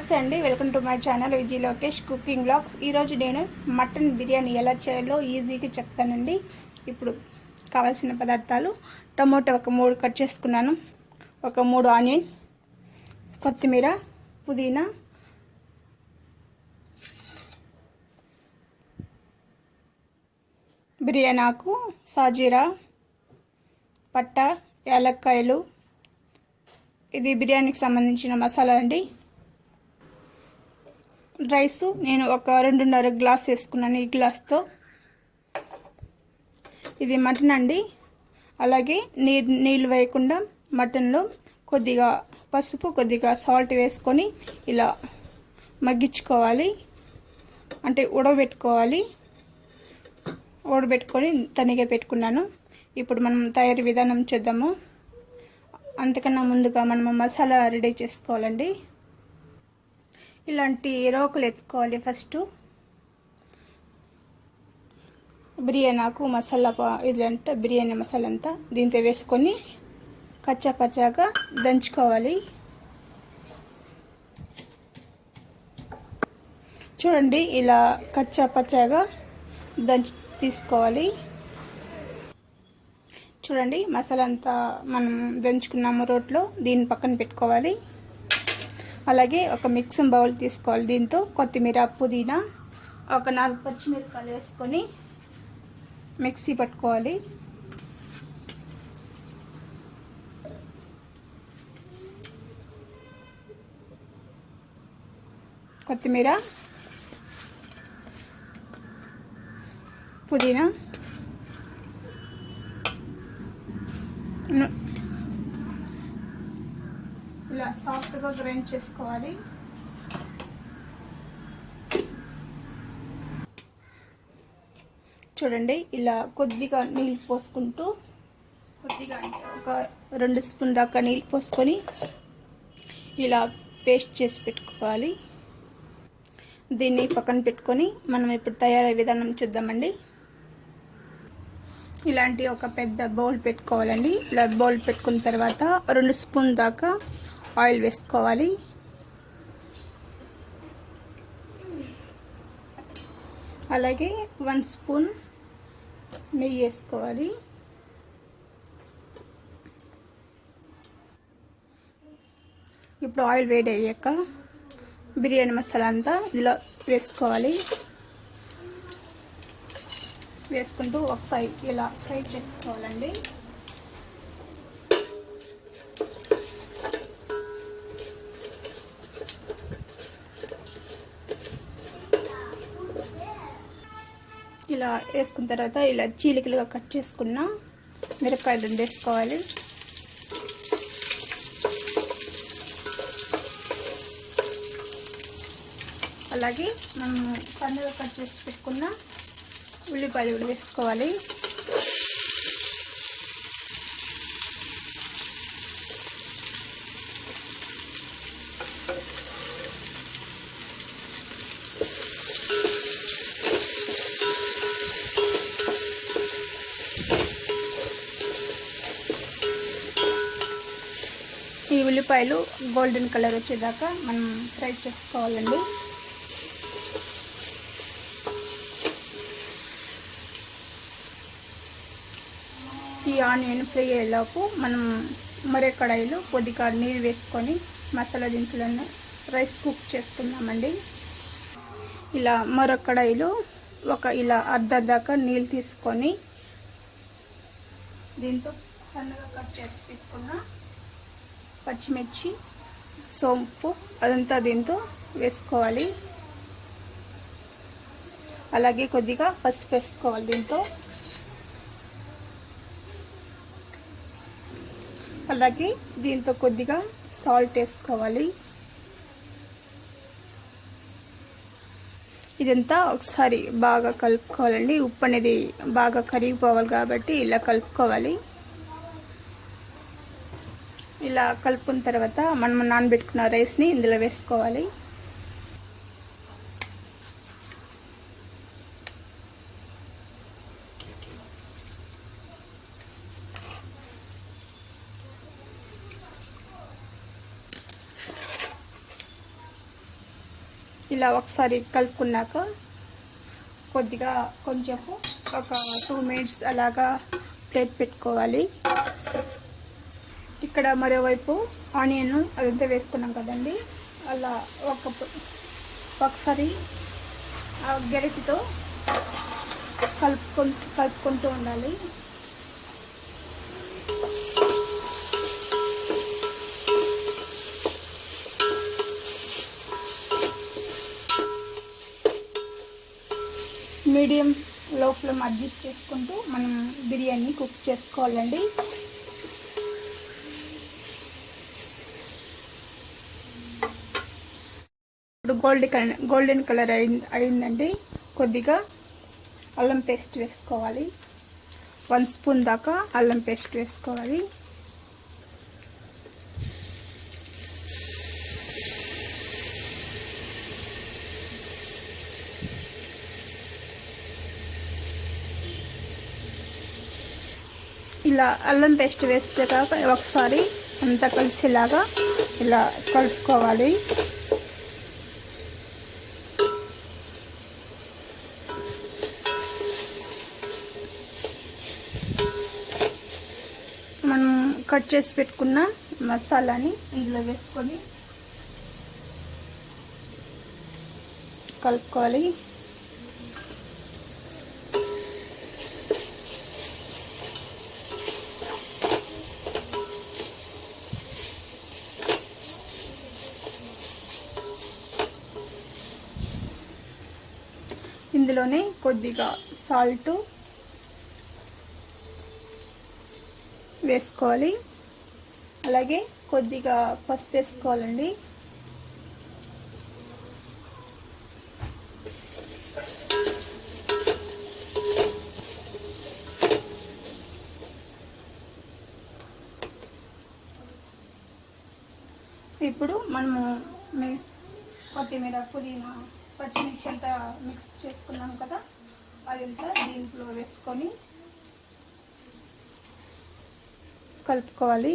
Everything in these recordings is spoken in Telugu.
నమస్తే అండి. Welcome to my channel Viji Lokesh cooking blogs. ఈరోజు నేను మటన్ బిర్యానీ ఎలా చేయాలో ఈజీగా చెప్తానండి. ఇప్పుడు కావాల్సిన పదార్థాలు. టమోటా ఒక మూడు కట్ చేసుకున్నాను. ఒక మూడు ఆనియన్ కొత్తిమీర పుదీనా బిర్యానీ ఆకు సాజీరా పట్ట యాలక్కాయలు. ఇది బిర్యానీకి సంబంధించిన మసాలా అండి. రైస్ నేను ఒక రెండున్నర గ్లాస్ వేసుకున్నాను ఈ గ్లాస్తో. ఇది మటన్ అండి. అలాగే నీరు నీళ్ళు వేయకుండా మటన్లో కొద్దిగా పసుపు కొద్దిగా సాల్ట్ వేసుకొని ఇలా మగ్గించుకోవాలి. అంటే ఉడబెట్టుకోవాలి ఉడబెట్టుకొని తనిగా పెట్టుకున్నాను. ఇప్పుడు మనం తయారీ విధానం చేద్దాము. అంతకన్నా ముందుగా మనం మసాలా రెడీ చేసుకోవాలండి. ఇలాంటి రోకులు ఎత్తుకోవాలి ఫస్ట్. బిర్యానాకు మసాలా ఇది అంటే బిర్యానీ మసాలా అంతా దీంతో వేసుకొని కచ్చా పచ్చాగా దంచుకోవాలి. చూడండి ఇలా కచ్చా పచ్చాగా దంచి తీసుకోవాలి. చూడండి మసాలా అంతా మనం దంచుకున్నాము రోట్లో దీన్ని పక్కన పెట్టుకోవాలి. అలాగే ఒక మిక్సింగ్ బౌల్ తీసుకోవాలి దీంతో కొత్తిమీర పుదీనా ఒక నాలుగు పచ్చిమిరపకాయలు వేసుకొని మిక్సీ పట్టుకోవాలి. కొత్తిమీర పుదీనా ఇలా సాఫ్ట్గా గ్రైండ్ చేసుకోవాలి. చూడండి ఇలా కొద్దిగా నీళ్ళు పోసుకుంటూ కొద్దిగా అంటే ఒక రెండు స్పూన్ దాకా నీళ్ళు పోసుకొని ఇలా పేస్ట్ చేసి పెట్టుకోవాలి. దీన్ని పక్కన పెట్టుకొని మనం ఇప్పుడు తయారయ్యే విధానం చూద్దామండి. ఇలాంటి ఒక పెద్ద బౌల్ పెట్టుకోవాలండి. ఇలా బౌల్ పెట్టుకున్న తర్వాత రెండు స్పూన్ దాకా ఆయిల్ వేసుకోవాలి అలాగే వన్ స్పూన్ నెయ్యి వేసుకోవాలి. ఇప్పుడు ఆయిల్ వేడి అయ్యాక బిర్యానీ మసాలా అంతా ఇలా వేసుకోవాలి. వేసుకుంటూ ఒకసారి ఇలా ఫ్రై చేసుకోవాలండి. ఇలా వేసుకున్న తర్వాత ఇలా చీలికలుగా కట్ చేసుకున్న మిరపకాయలు వేసుకోవాలి. అలాగే మనం సన్నగా కట్ చేసి పెట్టుకున్న ఉల్లిపాయలు కూడా వేసుకోవాలి ఈ ఉల్లిపాయలు గోల్డెన్ కలర్ వచ్చేదాకా మనం ఫ్రై చేసుకోవాలండి. ఈ ఆనియన్ ఫ్రై అయ్యేలోపు మనం మరే కడాయిలో కొద్దిగా నీళ్ళు వేసుకొని మసాలా దినుసులను రైస్ కుక్ చేసుకుందామండి. ఇలా మరో కడాయిలో ఒక ఇలా అర్ధ దాకా నీళ్ళు తీసుకొని దీంతో సన్నగా కట్ చేసి పెట్టుకున్న పచ్చిమిర్చి సోంపు అదంతా దీంతో వేసుకోవాలి. అలాగే కొద్దిగా పసుపు వేసుకోవాలి దీంతో. అలాగే దీంతో కొద్దిగా సాల్ట్ వేసుకోవాలి. ఇదంతా ఒకసారి బాగా కలుపుకోవాలండి. ఉప్పు అనేది బాగా కరిగిపోవాలి కాబట్టి ఇలా కలుపుకోవాలి. ఇలా కలుపుకున్న తర్వాత మనం నానబెట్టుకున్న రైస్ని ఇందులో వేసుకోవాలి. ఇలా ఒకసారి కలుపుకున్నాక కొద్దిగా కొంచెం ఒక టూ మినిట్స్ అలాగా ప్లేట్ పెట్టుకోవాలి. ఇక్కడ మరోవైపు ఆనియన్ అదంతా వేసుకున్నాం కదండి. అలా ఒక ఒకసారి ఆ గెరటితో కలుపుకు కలుపుకుంటూ ఉండాలి. మీడియం లో ఫ్లేమ్ అడ్జస్ట్ చేసుకుంటూ మనం బిర్యానీ కుక్ చేసుకోవాలండి. గోల్డ్ కలర్ గోల్డెన్ కలర్ అయింది అయిందండి. కొద్దిగా అల్లం పేస్ట్ వేసుకోవాలి. వన్ స్పూన్ దాకా అల్లం పేస్ట్ వేసుకోవాలి. ఇలా అల్లం పేస్ట్ వేసాక ఒకసారి అంతా కలిసేలాగా ఇలా కలుపుకోవాలి. కట్ చేసి పెట్టుకున్న మసాలాని ఇందులో వేసుకొని కలుపుకోవాలి. ఇందులోనే కొద్దిగా సాల్ట్ వేసుకోవాలి. అలాగే కొద్దిగా పసుపు వేసుకోవాలండి. ఇప్పుడు మనము కొత్తిమీర పుదీనా పచ్చిమిర్చి అంతా మిక్స్ చేసుకున్నాం కదా అదంతా దీంట్లో వేసుకొని కలుపుకోవాలి.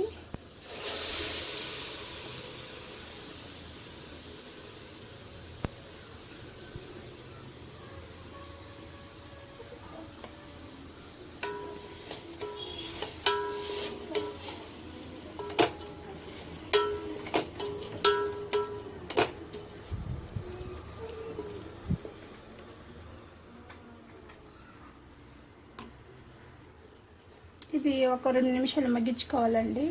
ఇది ఒక రెండు నిమిషాలు మగ్గించుకోవాలండి.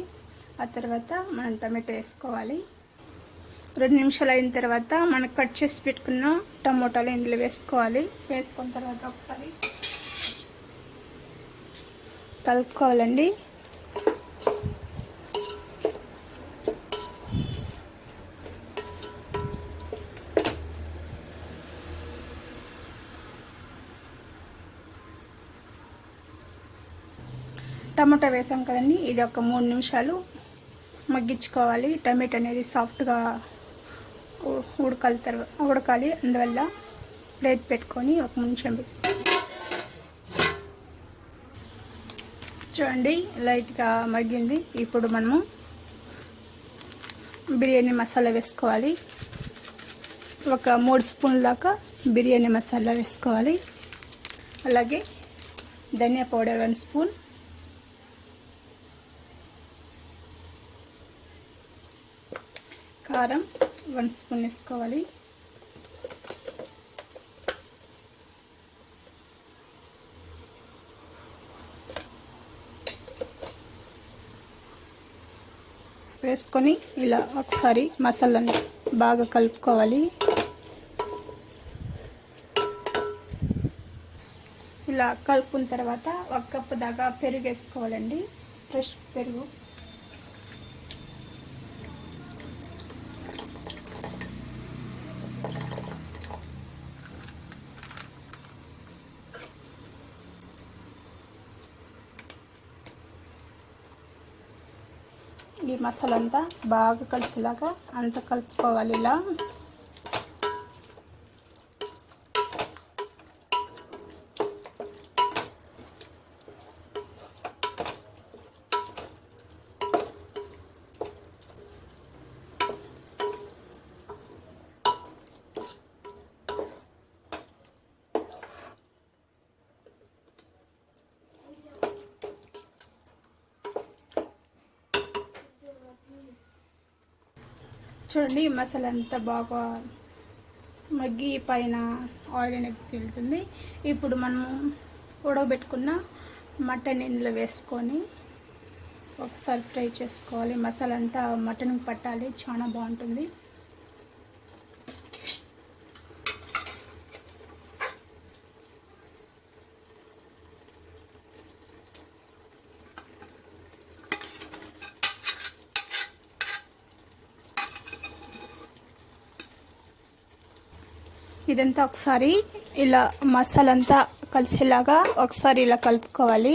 ఆ తర్వాత మనం టమాటో వేసుకోవాలి. రెండు నిమిషాలు అయిన తర్వాత మనం కట్ చేసి పెట్టుకున్న టమోటాలు ఇందులో వేసుకోవాలి. వేసుకున్న తర్వాత ఒకసారి కలుపుకోవాలండి. వేసాం కదండి. ఇది ఒక మూడు నిమిషాలు మగ్గించుకోవాలి. టమాటో అనేది సాఫ్ట్గా ఉడకాలి తర్వాత ఉడకాలి. అందువల్ల ప్లేట్ పెట్టుకొని ఒక నిమిషం చూడండి లైట్గా మగ్గింది. ఇప్పుడు మనము బిర్యానీ మసాలా వేసుకోవాలి. ఒక మూడు స్పూన్ల దాకా బిర్యానీ మసాలా వేసుకోవాలి. అలాగే ధనియా పౌడర్ వన్ స్పూన్ కారం వన్ స్పూన్ వేసుకోవాలి. వేసుకొని ఇలా ఒకసారి మసాలాని బాగా కలుపుకోవాలి. ఇలా కలుపుకున్న తర్వాత ఒక కప్పు దాకా పెరుగు వేసుకోవాలండి. ఫ్రెష్ పెరుగు. ఈ మసాలంతా బాగా కలిసేలాగా అంతా కలుపుకోవాలి ఇలా. చూడండి మసాలా అంతా బాగా మగ్గి పైన ఆయిల్ అనేది తిరుగుతుంది. ఇప్పుడు మనము ఉడకబెట్టుకున్న మటన్ ఇందులో వేసుకొని ఒకసారి ఫ్రై చేసుకోవాలి. మసాలా అంతా మటన్కి పట్టాలి. చాలా బాగుంటుంది. ఇదంతా ఒకసారి ఇలా మసాలంతా కలిసేలాగా ఒకసారి ఇలా కలుపుకోవాలి.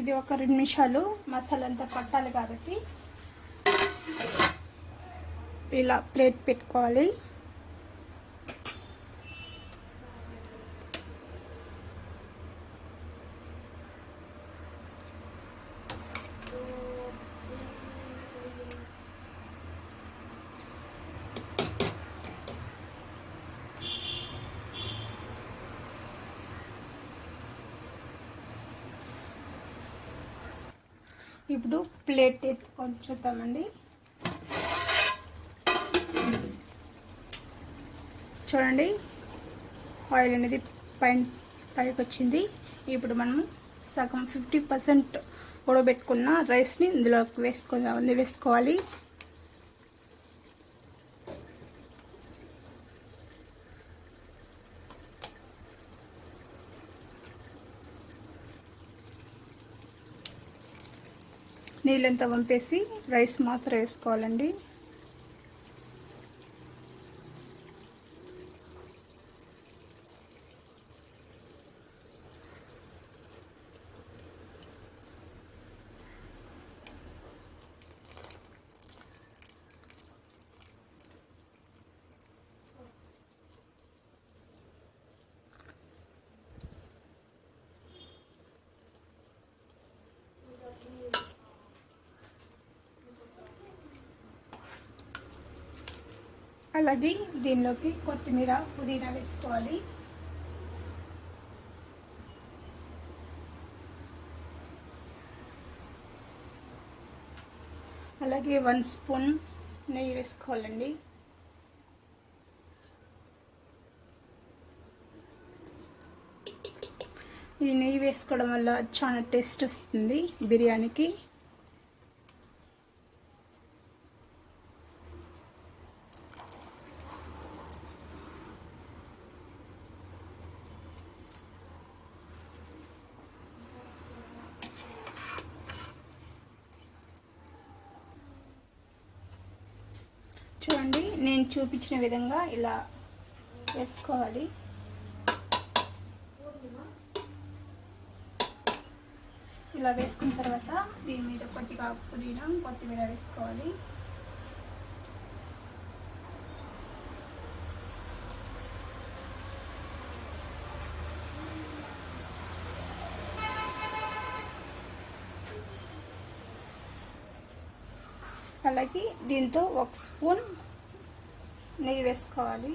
ఇది ఒక రెండు నిమిషాలు మసాలంతా పట్టాలి కాబట్టి. ఇలా ప్లేట్ పెట్టుకోవాలి. ఇప్పుడు ప్లేట్ ఎత్తుకొని చూద్దామండి. చూడండి ఆయిల్ అనేది పైన పైకి వచ్చింది ఇప్పుడు మనం సగం ఫిఫ్టీ పర్సెంట్ ఉడబెట్టుకున్న రైస్ని ఇందులోకి వేసుకుందాం వేసుకోవాలి. నీళ్ళంతా వంపేసి రైస్ మాత్రం వేసుకోవాలండి. అలాగే దీనిలోకి కొత్తిమీర పుదీనా వేసుకోవాలి. అలాగే వన్ స్పూన్ నెయ్యి వేసుకోవాలండి. ఈ నెయ్యి వేసుకోవడం వల్ల చాలా టేస్ట్ వస్తుంది బిర్యానీకి చూడండి నేను చూపించిన విధంగా ఇలా వేసుకోవాలి. ఇలా వేసుకున్న తర్వాత దీని మీద కొద్దిగా పుదీనా కొత్తిమీర వేసుకోవాలి. అలాగే దీంతో ఒక స్పూన్ నెయ్యి వేసుకోవాలి.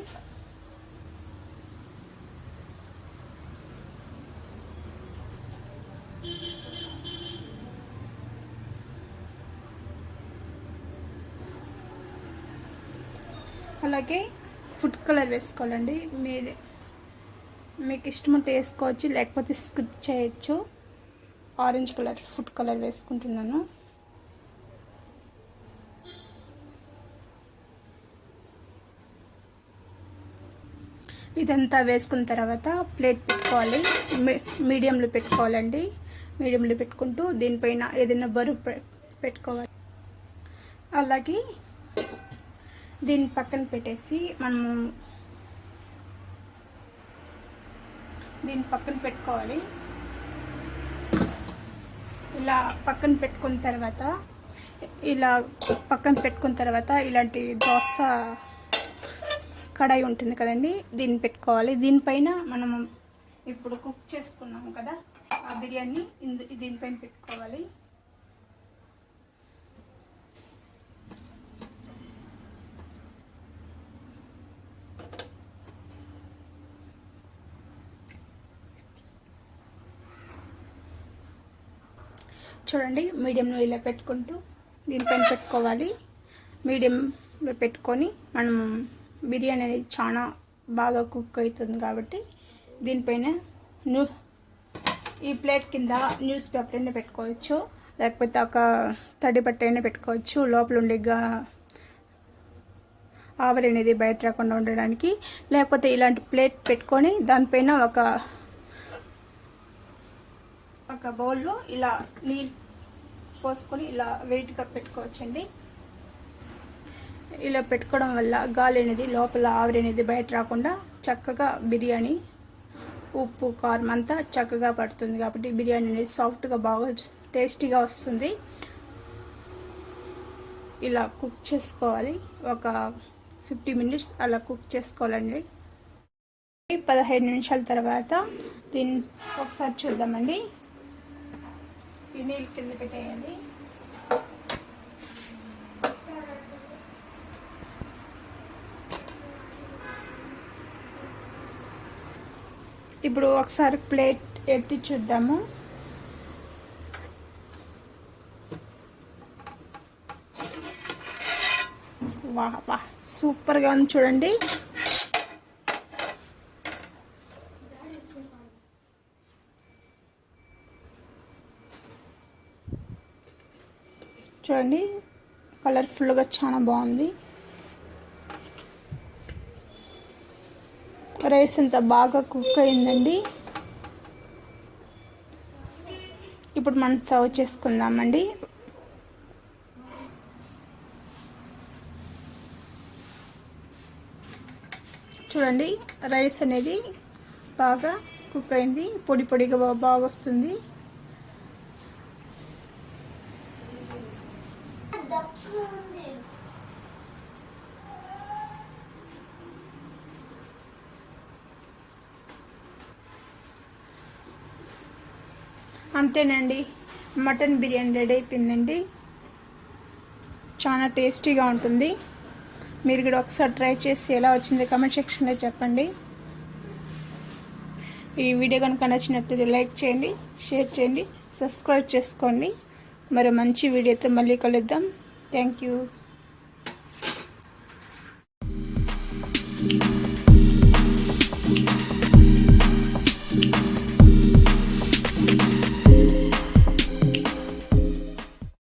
అలాగే ఫుడ్ కలర్ వేసుకోవాలండి. మీది మీకు ఇష్టం ఉంటే వేసుకోవచ్చు లేకపోతే స్కిప్ చేయొచ్చు. ఆరెంజ్ కలర్ ఫుడ్ కలర్ వేసుకుంటున్నాను. ఇదంతా వేసుకున్న తర్వాత ప్లేట్ పెట్టుకోవాలి. మీడియంలో పెట్టుకోవాలండి. మీడియంలో పెట్టుకుంటూ దీనిపైన ఏదైనా బరువు పెట్టుకోవాలి. అలాగే దీన్ని పక్కన పెట్టేసి మనము దీన్ని పక్కన పెట్టుకోవాలి. ఇలా పక్కన పెట్టుకున్న తర్వాత ఇలా పక్కన పెట్టుకున్న తర్వాత ఇలాంటి దోశ కడాయి ఉంటుంది కదండి దీన్ని పెట్టుకోవాలి. దీనిపైన మనం ఇప్పుడు కుక్ చేసుకున్నాము కదా ఆ బిర్యానీ దీనిపైన పెట్టుకోవాలి. చూడండి మీడియంలో ఇలా పెట్టుకుంటూ దీనిపైన పెట్టుకోవాలి. మీడియంలో పెట్టుకొని మనం బిర్యానీ అనేది చాలా బాగా కుక్ అవుతుంది కాబట్టి దీనిపైన న్యూ ఈ ప్లేట్ కింద న్యూస్ పేపర్ అయినా పెట్టుకోవచ్చు. లేకపోతే ఒక తడి బట్ట అయినా పెట్టుకోవచ్చు. లోపల ఉండే ఆవిరి అనేది బయట రాకుండా ఉండడానికి. లేకపోతే ఇలాంటి ప్లేట్ పెట్టుకొని దానిపైన ఒక ఒక బౌల్లో ఇలా నీళ్ళు పోసుకొని ఇలా వెయిట్గా పెట్టుకోవచ్చండి. ఇలా పెట్టుకోవడం వల్ల గాలి అనేది లోపల ఆవిరి అనేది బయట రాకుండా చక్కగా బిర్యానీ ఉప్పు కారం అంతా చక్కగా పడుతుంది కాబట్టి బిర్యానీ అనేది సాఫ్ట్గా బాగా టేస్టీగా వస్తుంది. ఇలా కుక్ చేసుకోవాలి. ఒక ఫిఫ్టీ మినిట్స్ అలా కుక్ చేసుకోవాలండి. పదహైదు నిమిషాల తర్వాత దీన్ని ఒకసారి చూద్దామండి. ఈ నీళ్ళు కింద పెట్టేయాలి ఇప్పుడు ఒకసారి ప్లేట్ ఎత్తి చూద్దాము. వా వా సూపర్గా ఉంది చూడండి. చూడండి కలర్ఫుల్గా చాలా బాగుంది. రైస్ అంత బాగా కుక్ అయిందండి. ఇప్పుడు మనం సర్వ్ చేసుకుందామండి. చూడండి రైస్ అనేది బాగా కుక్ అయింది. పొడి పొడిగా బాగా వస్తుంది. అంతేనండి. మటన్ బిర్యానీ రెడీ అయిపోయిందండి. చాలా టేస్టీగా ఉంటుంది. మీరు కూడా ఒకసారి ట్రై చేసి ఎలా వచ్చింది కమెంట్ సెక్షన్లో చెప్పండి. ఈ వీడియో కనుక నచ్చినట్లయితే లైక్ చేయండి షేర్ చేయండి సబ్స్క్రైబ్ చేసుకోండి. మరో మంచి వీడియోతో మళ్ళీ కలుద్దాం. Thank you